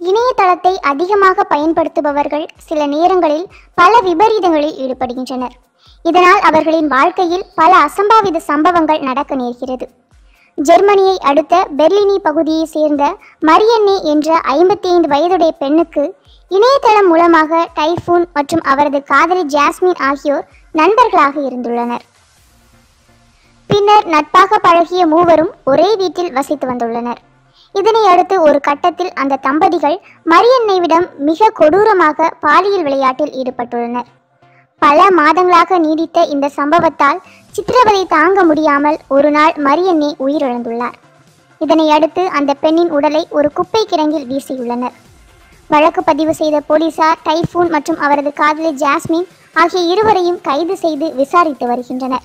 இணையதளத்தை அதிகமாக பயன்படுத்துபவர்கள் சில நேரங்களில் பல விபரீதங்களில் ஈடுபடுகின்றனர். இதனால் அவர்களின் வாழ்க்கையில் பல அசம்பாவித சம்பவங்கள் நடக்க நேர்கிறது. ஜெர்மனியை அடுத்த பெர்லினி பகுதியை சேர்ந்த மரியன்னே என்ற ஐம்பத்தி ஐந்து வயதுடைய பெண்ணுக்கு இணையதளம் மூலமாக டைஃபூன் மற்றும் அவரது காதலி ஜாஸ்மின் ஆகியோர் நண்பர்களாக இருந்துள்ளனர். பின்னர் நட்பாக பழகிய மூவரும் ஒரே வீட்டில் வசித்து வந்துள்ளனர். இதனை அடுத்து ஒரு கட்டத்தில் அந்த தம்பதிகள் மரியன்னைவிடம் மிக கொடூரமாக பாலியல் விளையாட்டில் ஈடுபட்டுள்ளனர். பல மாதங்களாக நீடித்த இந்த சம்பவத்தால் சித்திரவதை தாங்க முடியாமல் ஒரு நாள் மரியன்னை உயிரிழந்துள்ளார். இதனை அடுத்து அந்த பெண்ணின் உடலை ஒரு குப்பை கிடங்கில் வீசியுள்ளனர். வழக்கு பதிவு செய்த போலீசார் டைஃபூன் மற்றும் அவரது காதலி ஜாஸ்மின் ஆகிய இருவரையும் கைது செய்து விசாரித்து வருகின்றனர்.